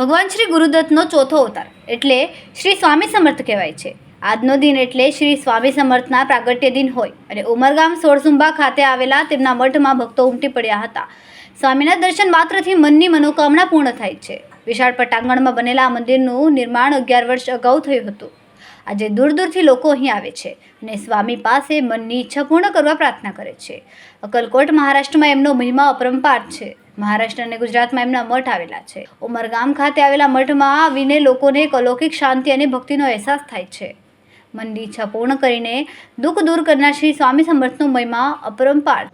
ભગવાન શ્રી ગુરુદત્તનો ચોથો અવતાર એટલે શ્રી સ્વામી સમર્થ કહેવાય છે. આજનો દિન એટલે શ્રી સ્વામી સમર્થના પ્રાગટ્ય દિન હોય અને ઉમરગામ સોળસુંબા ખાતે આવેલા તેમના મઠમાં ભક્તો ઉમટી પડ્યા હતા. સ્વામીના દર્શન માત્રથી મનની મનોકામના પૂર્ણ થાય છે. વિશાળ પટાંગણમાં બનેલા આ મંદિરનું નિર્માણ અગિયાર વર્ષ અગાઉ થયું હતું. આજે દૂર દૂરથી લોકો અહીં આવે છે અને સ્વામી પાસે મનની ઈચ્છા પૂર્ણ કરવા પ્રાર્થના કરે છે. અકલકોટ મહારાષ્ટ્રમાં એમનો મહિમા અપરંપાર છે. મહારાષ્ટ્ર અને ગુજરાતમાં એમના મઠ આવેલા છે. ઉમરગામ ખાતે આવેલા મઠમાં આવીને લોકોને એક અલૌકિક શાંતિ અને ભક્તિનો અહેસાસ થાય છે. મનની ઈચ્છા પૂર્ણ કરીને દુઃખ દૂર કરનાર શ્રી સ્વામી સમર્થનો મહિમા અપરંપાર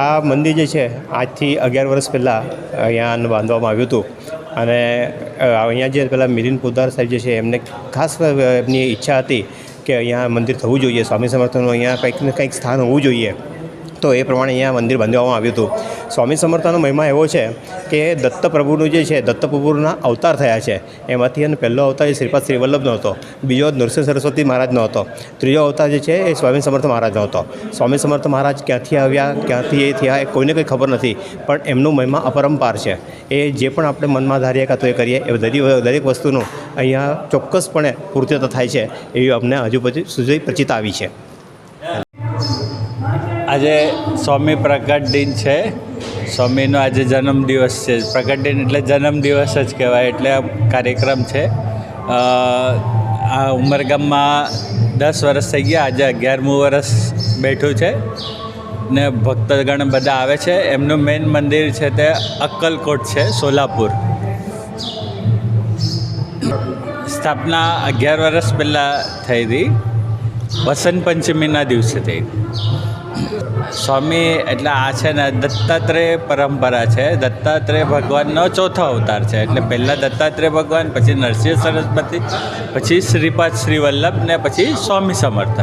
આ મંદિર જે છે, આજથી અગિયાર વર્ષ પહેલાં અહીંયા બાંધવામાં આવ્યું હતું. અને અહીંયા જે પેલા મિલિન પોદાર સાહેબ જે છે, એમને ખાસ એમની ઈચ્છા હતી કે અહીંયા મંદિર થવું જોઈએ. સ્વામી સમર્થનું અહીંયા કંઈક ને કંઈક સ્થાન હોવું જોઈએ. તો એ પ્રમાણે અહીંયા મંદિર બાંધવામાં આવ્યું હતું. સ્વામી સમર્થનો મહિમા એવો છે કે દત્ત પ્રભુનું જે છે દત્ત પ્રભુના અવતાર થયા છે. એમાંથી અને પહેલો અવતાર એ શ્રીપાદ શ્રી વલ્લભનો હતો. બીજો નૃસિંહ સરસ્વતી મહારાજનો હતો. ત્રીજો અવતાર જે છે, એ સ્વામી સમર્થ મહારાજનો હતો. સ્વામી સમર્થ મહારાજ ક્યાંથી આવ્યા, ક્યાંથી એ થયા એ કોઈને કંઈ ખબર નથી, પણ એમનું મહિમા અપરંપાર છે. એ જે પણ આપણે મનમાં ધારીએ કાં તો એ કરીએ, એ દરેક દરેક વસ્તુનું અહીંયા ચોક્કસપણે પૂર્તતા થાય છે, એવી અમને હજુ પછી સુધી પ્રચિત આવી છે. આજે સ્વામી પ્રગટ દિન છે. સ્વામીનો આજે જન્મદિવસ છે. પ્રગટ દિન એટલે જન્મદિવસ જ કહેવાય, એટલે આ કાર્યક્રમ છે. આ ઉમરગામમાં દસ વર્ષ થઈ ગયા, આજે અગિયારમું વર્ષ બેઠું છે. ને ભક્તગણ બધા આવે છે. એમનું મેઇન મંદિર છે તે અક્કલકોટ છે, સોલાપુર. સ્થાપના અગિયાર વર્ષ પહેલાં થઈ હતી. વસંત પંચમીના દિવસે થઈ. સ્વામી, એટલે આ છે ને દત્તાત્રેય પરંપરા છે. દત્તાત્રેય ભગવાનનો ચોથો અવતાર છે. એટલે પહેલાં દત્તાત્રેય ભગવાન, પછી નરસિંહ સરસ્વતી, પછી શ્રીપાદ શ્રીવલ્લભ ને પછી સ્વામી સમર્થ